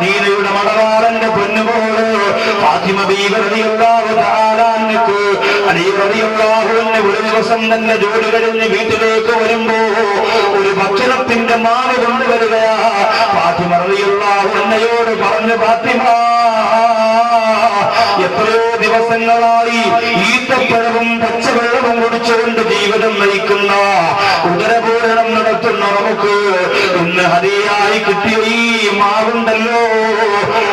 മദീനയുടെ മടവാളന്റെ പൊന്നുപോലെ ഫാത്തിമ ബീവറിയാഹു താലാൻക്ക് അലിയറിയാഹുവിന് ഒരു ദിവസം തന്നെ ജോലി കഴിഞ്ഞ് വീട്ടിലേക്ക് വരുമ്പോ ഒരു ഭക്ഷണത്തിന്റെ മാവ് കൊണ്ടുവരികയാ. ഫാത്തിമ റളിയല്ലാഹു അന്നയോട് പറഞ്ഞു ഫാത്തിമ എത്രയോ ദിവസങ്ങളായി ഈത്തപ്പഴവും പച്ചവെള്ളവും കുടിച്ചുകൊണ്ട് ജീവിതം നയിക്കുന്ന ഉദരപൂരണം നടത്തുന്ന നമുക്ക് ഇന്ന് ഹരിയായി കിട്ടിയ ഈ മാവുണ്ടല്ലോ.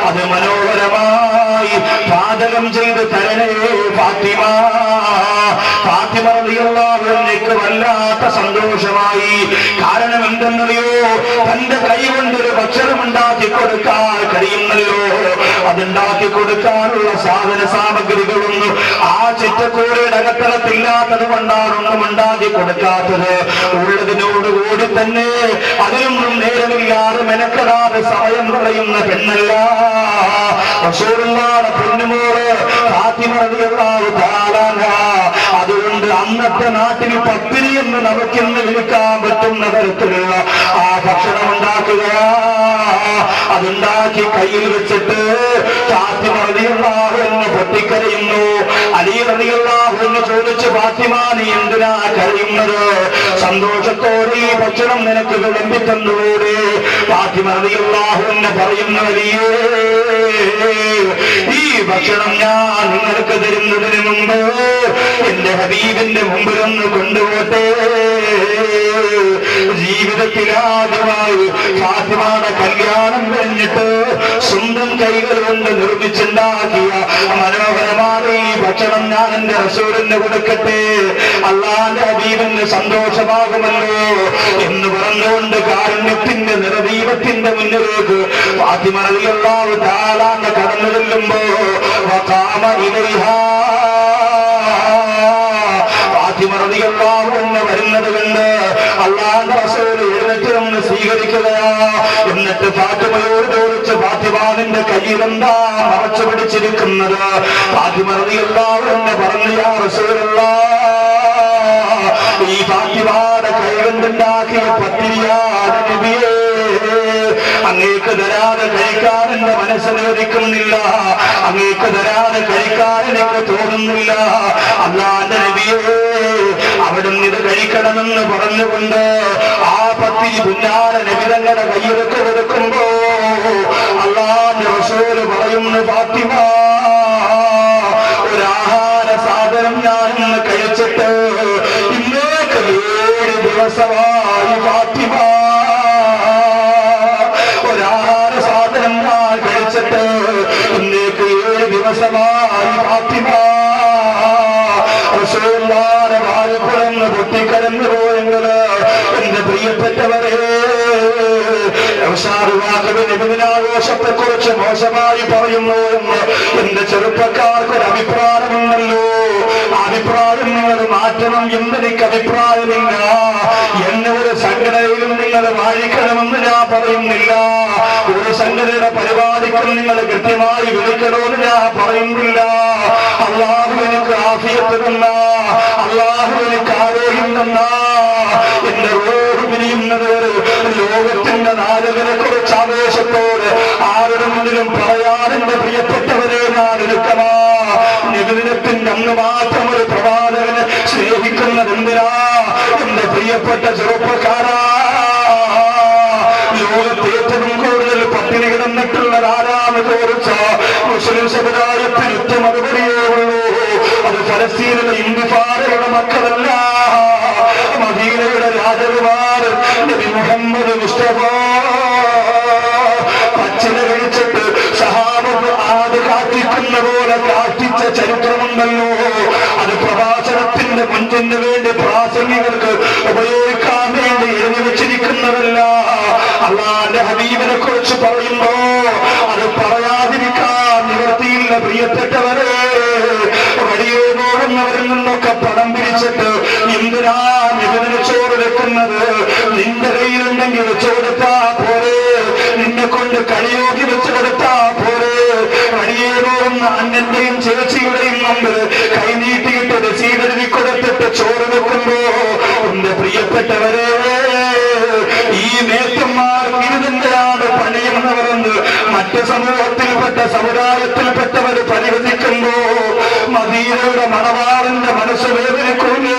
അത് മനോഹരമായി പാചകം ചെയ്ത് തരണേ ഫാത്തിമ. ഫാത്തിമ വല്ലാത്ത സന്തോഷമായി. കാരണം എന്തെന്നറിയോ തന്റെ കൈ കൊണ്ടൊരു ഭക്ഷണം ഉണ്ടാക്കി കൊടുക്കാൻ കഴിയുന്നല്ലോ. അതുണ്ടാക്കി കൊടുക്കാനുള്ള സാധന സാമഗ്രികളൊന്നും ആ ചിറ്റക്കൂടിയുടെ അകത്തളത്തില്ലാത്തത് കൊണ്ടാണൊന്നും ഉണ്ടാക്കി കൊടുക്കാത്തത് ഉള്ളതിനോടുകൂടി തന്നെ അതിനൊന്നും നേരമില്ലാതെ മെനക്കെടാതെ സമയം കളയുന്ന പെണ്ണല്ല റസൂലുള്ളാഹിയുടെ പൊന്നുമോൾ ഫാത്തിമ തആല. അതുകൊണ്ട് അന്നത്തെ നാട്ടിൽ പത്തിരി എന്ന് നമുക്കിന്ന് വിൽക്കാൻ പറ്റുന്ന തരത്തിലുള്ള ആ ഭക്ഷണം ഉണ്ടാക്കുക. അതുണ്ടാക്കി കയ്യിൽ വെച്ചിട്ട് ഫാത്തിമ എന്ന് പൊട്ടിക്കരയുന്നു. അലി റളിയല്ലാഹു എന്ന് ചോദിച്ചു ഫാത്തിമ എന്തിനാ കരയുന്നത്? സന്തോഷത്തോടെ ഈ ഭക്ഷണം നിനക്ക് വിളമ്പി തന്നുകൂടെ ഫാത്തിമ റളിയല്ലാഹു എന്ന് പറയുന്നു അലിയേ ഭക്ഷണം ഞാൻ നിങ്ങൾക്ക് തരുന്നതിന് മുമ്പ് എന്റെ ഹബീബിന്റെ മുമ്പിലൊന്ന് കൊണ്ടുപോട്ടെ ജീവിതത്തിൽ ആദ്യമായി ഫാത്തിമയുടെ കല്യാണം കഴിഞ്ഞിട്ട് സ്വന്തം കൈകൾ കൊണ്ട് നിർമ്മിച്ചുണ്ടാക്കിയ മനോഹരമായ ഈ ഭക്ഷണം ഞാൻ എന്റെ റസൂലിന് കൊടുക്കട്ടെ. അള്ളാന്റെ ഹബീബിന് സന്തോഷമാകുമല്ലോ എന്ന് പറഞ്ഞുകൊണ്ട് കാരുണ്യത്തിന്റെ നിറദീപത്തിന്റെ മുന്നിലേക്ക് ഫാത്തിമ റളിയല്ലാഹു താലാന്ന് കടന്നു ചെല്ലുമ്പോ ഇലൈഹാ ഫാത്തിമ റളിയല്ലാഹു അൻഹ വരുന്നത് കണ്ട് അള്ളാഹുവിന്റെ റസൂൽ എഴുന്നേറ്റ് ഒന്ന് സ്വീകരിക്കുകയാ ഫാത്തിമയോട് ചോദിച്ച ഫാത്തിമാവിന്റെ കയ്യിലെന്താ മറച്ചു പിടിച്ചിരിക്കുന്നത്? ഫാത്തിമ എല്ലാവരും പറഞ്ഞു യാ റസൂലുള്ള ഈ ഫാത്തിമാടെ കൈകൊണ്ടുണ്ടാക്കിയ പത്തിരിയാണ് നബിയേ അങ്ങേക്ക് തരാതെ കഴിക്കാൻ എന്റെ മനസ്സനുവദിക്കുന്നില്ല അങ്ങേക്ക് തരാതെ കഴിക്കാൻ എനിക്ക് തോന്നുന്നില്ല. അല്ലാന്റെ നബിയേ അവിടുന്ന് ഇത് കഴിക്കണമെന്ന് പറഞ്ഞുകൊണ്ട് പത്തിരി പുന്നാര നബിതങ്ങളുടെ കയ്യിലൊക്കെ കൊടുക്കുമ്പോ അള്ളാന്റെ പറയുന്നു ഫാത്തിമ ഒരാഹാര സാധനം ഞാൻ കഴിച്ചിട്ട് ഇന്നേക്ക് ഏഴ് ദിവസമായി ഫാത്തിമ ഒരാഹാര സാധനം ഞാൻ കഴിച്ചിട്ട് ഇന്നേക്ക് ഏഴ് ദിവസമായി ഫാത്തിമ. റസൂലുള്ളാഹിയുടെ വാഴക്കുളന്ന് പൊട്ടിക്കരഞ്ഞു പോയെങ്കിൽ എന്റെ പ്രിയപ്പെട്ടവരെ ആഘോഷത്തെ കുറിച്ച് മോശമായി പറയുന്നു എന്ന് എന്റെ ചെറുപ്പക്കാർക്ക് ഒരു അഭിപ്രായമുണ്ടല്ലോ. അഭിപ്രായം നിങ്ങൾ മാറ്റണം എന്നെനിക്ക് അഭിപ്രായമില്ല. എന്നെ ഒരു സംഘടനയിലും നിങ്ങൾ വായിക്കണമെന്ന് ഞാൻ പറയുന്നില്ല. ഒരു സംഘടനയുടെ പരിപാടിക്കും നിങ്ങൾ കൃത്യമായി വിളിക്കണമെന്ന് ഞാൻ പറയുന്നില്ല. അള്ളാഹു എനിക്ക് ആഫിയത്ത് തന്ന. അള്ളാഹു എനിക്ക് ആരോഗ്യം തന്ന. എന്റെ റോഡ് പിരിയുന്നത് ലോകത്തിന്റെ നാലുകളെ കുറിച്ച് ആവേശത്തോട് ആരുടെ മുന്നിലും പറയാറിന്റെ പ്രിയപ്പെട്ടവരെ ഞാൻ എടുക്കമാ നിബിദിനത്തിന്റെ അന്ന് മാത്രം ഒരു പ്രവാചകനെ സ്നേഹിക്കുന്നത് എന്തിനാ? എന്റെ പ്രിയപ്പെട്ട ചെറുപ്പക്കാരാ. ലോകത്തെ ഏറ്റവും കൂടുതൽ പട്ടിണി കിടന്നിട്ടുള്ള ആരാണ് ചോദിച്ച മുസ്ലിം സമുദായത്തിന് ഒറ്റ മറുപടിയേ ഉള്ളൂ. അത് ഫലസ്തീനിലെ ഇന്ത്യഫാരയുടെ മക്കളല്ല. മദീനയുടെ രാജകുമാർ നബി മുഹമ്മദ് മുസ്തഫ. പച്ചില കഴിച്ചിട്ട് സഹാബ് ആട് കാത്തിക്കുന്ന പോലെ കാത്തിച്ച ചരിത്രമുണ്ടല്ലോ ചോറ് വെക്കുമ്പോ എന്റെ പ്രിയപ്പെട്ടവരെ ഈ മേത്തന്മാർ ഇരുതിന്റെയാണ് പണിയുന്നവരെന്ന് മറ്റ മറ്റ് സമൂഹത്തിൽപ്പെട്ട സമുദായത്തിൽപ്പെട്ടവർ പരിഹസിക്കുമ്പോ മദീനയുടെ മണവാറിന്റെ മനസ്സ് വേദനിക്കൂലേ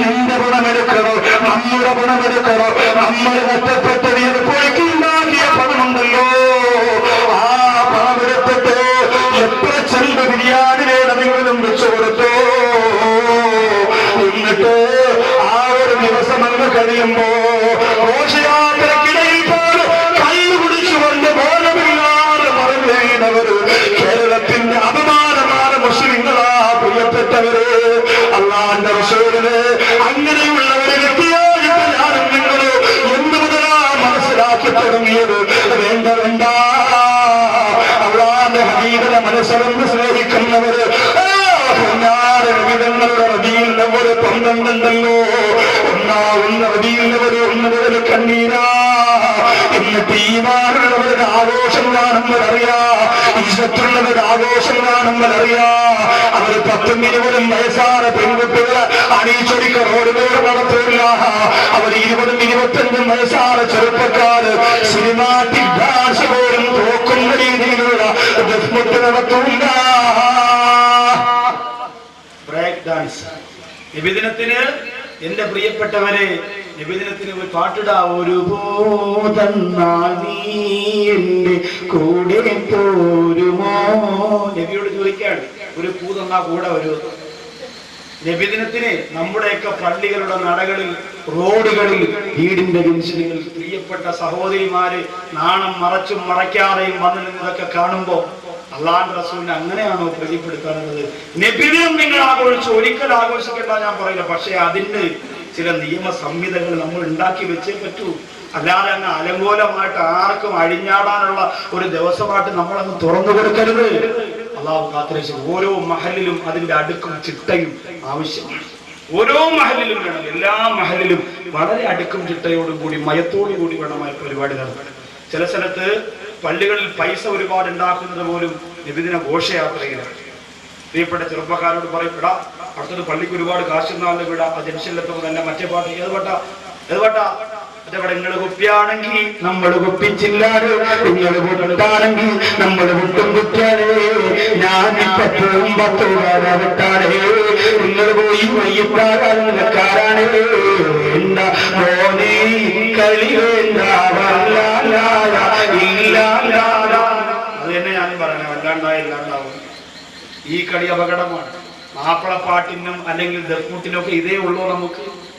നിന്റെ ഗുണമെടുക്കണോ നമ്മുടെ ഗുണമെടുക്കണോ നമ്മൾ നഷ്ടപ്പെട്ട തുടങ്ങിയത് വേണ്ട വേണ്ട അള്ളാന്റെ ഹബീബിനെ മനസ്സറിഞ്ഞ് സ്നേഹിക്കുന്നവര് വിധങ്ങളുടെ റബിയിൽ ഒരു പന്ത്രണ്ടുണ്ടല്ലോ ഒന്നാവുന്ന അവർ പത്തും ഇരുപതും വയസ്സായ പെൺകുട്ടികളെ അണിയിച്ചൊടിക്ക റോഡിലൂടെ നടത്തില്ല അവർ ഇരുപതും ഇരുപത്തഞ്ചും വയസ്സായ ചെറുപ്പക്കാര് ഡാൻസ് പോലും തോക്കുന്ന രീതിയിലുള്ള ഡെഫ്മുട്ട് നടത്തില്ല ബ്രേക്ക് ഡാൻസ് നിബിദിനത്തിന് എന്റെ പ്രിയപ്പെട്ടവരെ നിബിദിനത്തിന് ഒരു പാട്ടിടാ. ഒരു കൂടെ പോരുമോ നബിയോട് ചോദിക്കാണ്. ഒരു പൂ തന്നാ കൂടെ ഒരു നബിദിനത്തിന് നമ്മുടെയൊക്കെ പള്ളികളുടെ നടകളിൽ റോഡുകളിൽ വീടിന്റെ ജംഗ്ഷനുകളിൽ പ്രിയപ്പെട്ട സഹോദരിമാര് നാണം മറച്ചും മറയ്ക്കാതെയും വന്നു നിന്നതൊക്കെ കാണുമ്പോ അള്ളാഹ് റസൂലിനെ അങ്ങനെയാണോ പ്രതിപ്പെടുത്താറുള്ളത് നബിദിനം നിങ്ങൾ ആഘോഷിച്ചു ഒരിക്കൽ ആഘോഷിക്കേണ്ട ഞാൻ പറയില്ല. പക്ഷേ അതിന് ചില നിയമ സംഹിതകൾ നമ്മൾ ഉണ്ടാക്കി വെച്ചേ പറ്റൂ. അല്ലാതെ അങ്ങ് അലങ്കോലമായിട്ട് ആർക്കും അഴിഞ്ഞാടാനുള്ള ഒരു ദിവസമായിട്ട് നമ്മളങ്ങ് തുറന്നു കൊടുക്കരുത്. അള്ളാഹു കാത്തിരക്ഷിക്കും. ഓരോ മഹലിലും അതിന്റെ അടുക്കും ചിട്ടയും ആവശ്യമാണ് ഓരോ മഹലിലും വേണം എല്ലാ മഹലിലും വളരെ അടുക്കും ചിട്ടയോടും കൂടി മയത്തോടും കൂടി വേണമായ പരിപാടി നടത്താൻ. ചില സ്ഥലത്ത് പള്ളികളിൽ പൈസ ഒരുപാട് ഉണ്ടാക്കുന്നത് പോലും നിബിദിന ഘോഷയാത്രയിലാണ്. പ്രിയപ്പെട്ട ചെറുപ്പക്കാരോട് പറയും അടുത്തത് പള്ളിക്ക് ഒരുപാട് കാശുന്നാളിൽ വിടാം ആ ജംഗ്ഷനിലെത്തുമ്പോൾ തന്നെ മറ്റേ പാട്ട് ഏത് പാട്ടാ? ഏത് പാട്ട്? ഞാൻ പോയി കളി ഇല്ലാണ്ടാവും. ഈ കളി അപകടമാണ്. മാപ്പിളപ്പാട്ടിനും അല്ലെങ്കിൽ ദർക്കൂട്ടിനും ഒക്കെ ഇതേ ഉള്ളൂ നമുക്ക്.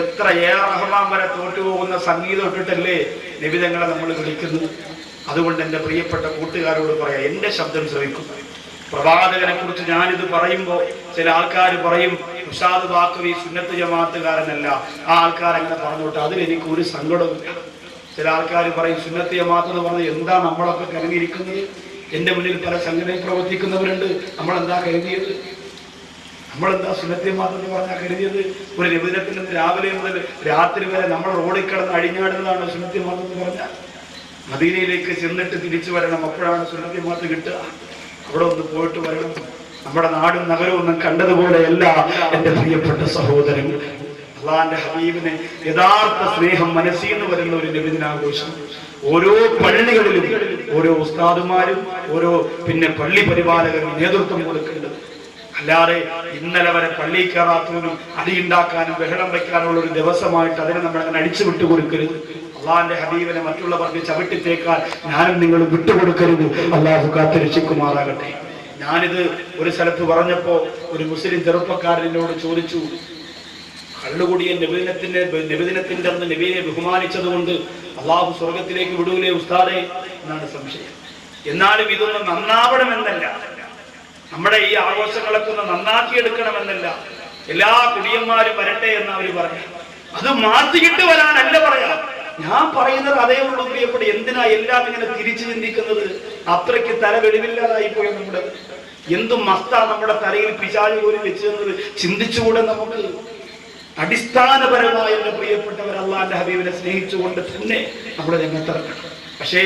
എത്ര ഏ റഹ്മാൻ വരെ തോറ്റുപോകുന്ന സംഗീതം ഇട്ടിട്ടല്ലേ നിബിതങ്ങളെ നമ്മൾ വിളിക്കുന്നു. അതുകൊണ്ട് എന്റെ പ്രിയപ്പെട്ട കൂട്ടുകാരോട് പറയാം എന്റെ ശബ്ദം ശ്രമിക്കും പ്രവാചകനെ കുറിച്ച് ഞാനിത് പറയുമ്പോൾ ചില ആൾക്കാർ പറയും ഉഷാദ് ബാക്കവി സുന്നത്ത് ജമാത്തുകാരനല്ല ആ ആൾക്കാർ അങ്ങനെ പറഞ്ഞോട്ടെ അതിലെനിക്ക് ഒരു സങ്കടവും ചില ആൾക്കാർ പറയും സുന്നത്ത് ജമാത്ത് എന്ന് പറഞ്ഞാൽ എന്താ നമ്മളൊക്കെ കരങ്ങിയിരിക്കുന്നത് എന്റെ മുന്നിൽ പല സംഘടനയിൽ പ്രവർത്തിക്കുന്നവരുണ്ട്. നമ്മളെന്താ കരുതിയത്? നമ്മളെന്താ സുന്നത്തെ മാത്രം പറഞ്ഞാൽ കരുതിയത്? ഒരു നിബിധത്തിൽ നിന്ന് രാവിലെ മുതൽ രാത്രി വരെ നമ്മൾ റോഡിൽ കിടന്ന് അഴിഞ്ഞാടുന്നതാണ് സുന്നത്തെ മാത്രം എന്ന് പറഞ്ഞാൽ മദീനയിലേക്ക് ചെന്നിട്ട് തിരിച്ചു വരണം. അപ്പോഴാണ് സുന്നത്തെ മാത്രം കിട്ടുക. അവിടെ ഒന്ന് പോയിട്ട് വരണം. നമ്മുടെ നാടും നഗരവും ഒന്നും കണ്ടതുപോലെയല്ല എന്റെ പ്രിയപ്പെട്ട സഹോദരങ്ങൾ അള്ളാന്റെ ഹബീബിനെ യഥാർത്ഥ സ്നേഹം മനസ്സിൽ നിന്ന് വരുന്ന ഒരു നബിദിനാഘോഷം ഓരോ പള്ളികളിലും ഓരോ ഉസ്താദുമാരും ഓരോ പിന്നെ പള്ളി പരിപാലകരും നേതൃത്വം കൊടുക്കേണ്ടത് അല്ലാതെ ഇന്നലെ വരെ പള്ളി അടി ഉണ്ടാക്കാനും ബഹളം വയ്ക്കാനുള്ള ഒരു ദിവസമായിട്ട് അതിനെ നമ്മൾ അങ്ങനെ അടിച്ചു വിട്ടു കൊടുക്കരുത് അള്ളാന്റെ ഹബീബിനെ മറ്റുള്ളവർക്ക് ചവിട്ടിത്തേക്കാൻ ഞാനും നിങ്ങൾ വിട്ടുകൊടുക്കരുത്. അള്ളാഹു കാത്തിരക്ഷിക്കുമാറാകട്ടെ. ഞാനിത് ഒരു സ്ഥലത്ത് പറഞ്ഞപ്പോ ഒരു മുസ്ലിം ചെറുപ്പക്കാരൻ എന്നോട് ചോദിച്ചു കള്ളുകൂടിയ നിബിദിനത്തിന്റെ നിബിദിനത്തിന്റെ അന്ന് നബീനെ ബഹുമാനിച്ചത് കൊണ്ട് അള്ളാഹു സ്വർഗത്തിലേക്ക് വിടൂലേ ഉസ്താദെ? എന്നാണ് സംശയം. എന്നാലും ഇതൊന്നും നന്നാവണമെന്നല്ല. നമ്മുടെ ഈ ആഘോഷങ്ങളൊക്കെ ഒന്ന് നന്നാക്കിയെടുക്കണമെന്നല്ല. എല്ലാ കുടിയന്മാരും വരട്ടെ എന്ന് അവർ പറഞ്ഞു അത് മാറ്റിയിട്ട് വരാനല്ല പറയാം. ഞാൻ പറയുന്നത് അതേ ഉള്ളൂ പ്രിയപ്പെട്ട. എന്തിനാ എല്ലാം ഇങ്ങനെ തിരിച്ചു ചിന്തിക്കുന്നത്? അത്രയ്ക്ക് തല വെളിവില്ലാതായി പോയ നമ്മുടെ. എന്തും മസ്ത നമ്മുടെ തലയിൽ പിശാചി പോലും വെച്ച് തന്നത്? ചിന്തിച്ചുകൂടെ നമുക്ക്. അടിസ്ഥാനപരമായ പ്രിയപ്പെട്ടവർ അള്ളാന്റെ ഹബീബിനെ സ്നേഹിച്ചുകൊണ്ട് തന്നെ നമ്മൾ രംഗത്തിറക്കണം പക്ഷേ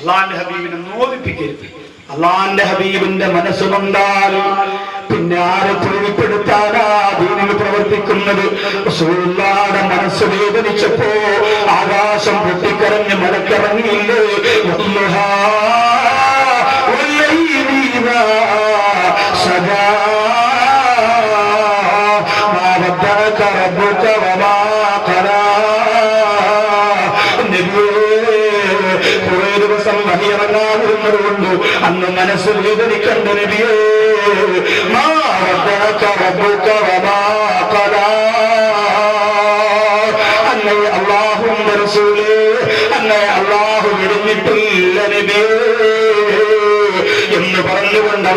അള്ളാന്റെ ഹബീബിനെ നോവിപ്പിക്കരുത്. അള്ളാന്റെ ഹബീബിന്റെ മനസ്സ് കൊണ്ടാൽ പിന്നെ ആരെ പ്രീതിപ്പെടുത്താനാ ദീനിൽ പ്രവർത്തിക്കുന്നത്? റസൂലുള്ളാഹിയുടെ മനസ്സ് വേദനിച്ചപ്പോ ആകാശം പൊട്ടിക്കരഞ്ഞ് മലക്കിറങ്ങിയില്ലേ? എന്ന് പറഞ്ഞുകൊണ്ട്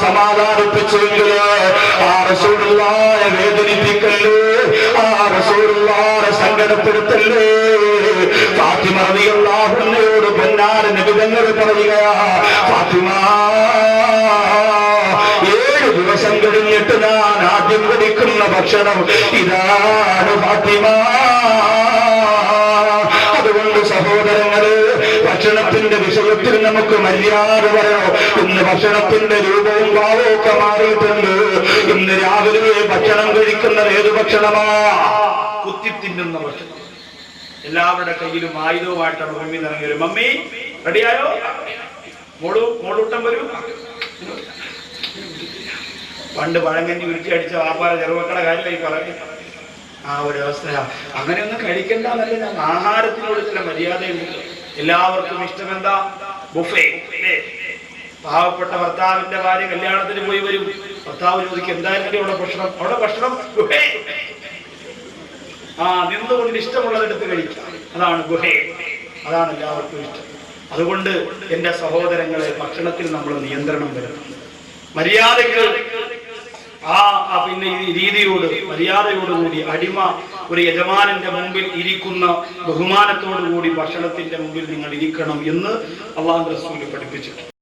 സമാധാനിപ്പിച്ചെങ്കിൽ ആ റസൂലുള്ളായ വേദനിപ്പിക്കല്ലേ? ആ റസൂലുള്ളായ സങ്കടപ്പെടുത്തല്ലേ ഫാത്തിമ റളിയല്ലാഹുവിനോട് പൊന്നാട് നിബിധങ്ങൾ പറയുക ഫാത്തിമ ഏഴ് ദിവസം കഴിഞ്ഞിട്ട് ഞാൻ ആദ്യം കഴിക്കുന്ന ഭക്ഷണം ഇതാണ് ഫാത്തിമ. അതുകൊണ്ട് സഹോദരങ്ങൾ ഭക്ഷണത്തിന്റെ വിഷയത്തിൽ നമുക്ക് മര്യാദ പറയോ ഇന്ന് ഭക്ഷണത്തിന്റെ രൂപവും ഭാവവും ഒക്കെ മാറിയിട്ടുണ്ട്. ഇന്ന് രാവിലെ ഭക്ഷണം കഴിക്കുന്നത് ഏത് ഭക്ഷണമാ? ഭക്ഷണം എല്ലാവരുടെ കയ്യിലും ആയുധവുമായിട്ടാണ് മമ്മി ഇറങ്ങിയത് മമ്മി റെഡിയായോ മോളു മോളൂട്ടം വരൂ. പണ്ട് പഴങ്കഞ്ഞി ഉരുട്ടി അടിച്ച വാപ്പാറ ചെറുമക്കളുടെ കാര്യമായി പറഞ്ഞു ആ ഒരു അവസ്ഥ അങ്ങനെയൊന്നും കഴിക്കണ്ടെന്നല്ല ഞാൻ. ആഹാരത്തിനോട് ചില മര്യാദയുണ്ട്. എല്ലാവർക്കും ഇഷ്ടമെന്താ? ബുഫേ? പാവപ്പെട്ട ഭർത്താവിന്റെ ഭാര്യ കല്യാണത്തിന് പോയി വരും. ഭർത്താവ് ചോദിക്കും എന്തായാലും അവിടെ ഭക്ഷണം? അവിടെ ഭക്ഷണം? ബുഫേ. ആ നിന്നുകൊണ്ട് ഇഷ്ടമുള്ളതെടുത്ത് കഴിക്കാം. അതാണ് ഗുഹേ. അതാണ് എല്ലാവർക്കും ഇഷ്ടം. അതുകൊണ്ട് എന്റെ സഹോദരങ്ങളെ ഭക്ഷണത്തിൽ നമ്മൾ നിയന്ത്രണം വരണം. മര്യാദകൾ ആ പിന്നെ ഈ രീതിയോട് മര്യാദയോടുകൂടി അടിമ ഒരു യജമാനന്റെ മുമ്പിൽ ഇരിക്കുന്ന ബഹുമാനത്തോടുകൂടി ഭക്ഷണത്തിന്റെ മുമ്പിൽ നിങ്ങൾ ഇരിക്കണം എന്ന് അള്ളാഹു റസൂൽ പഠിപ്പിച്ചിട്ടുണ്ട്.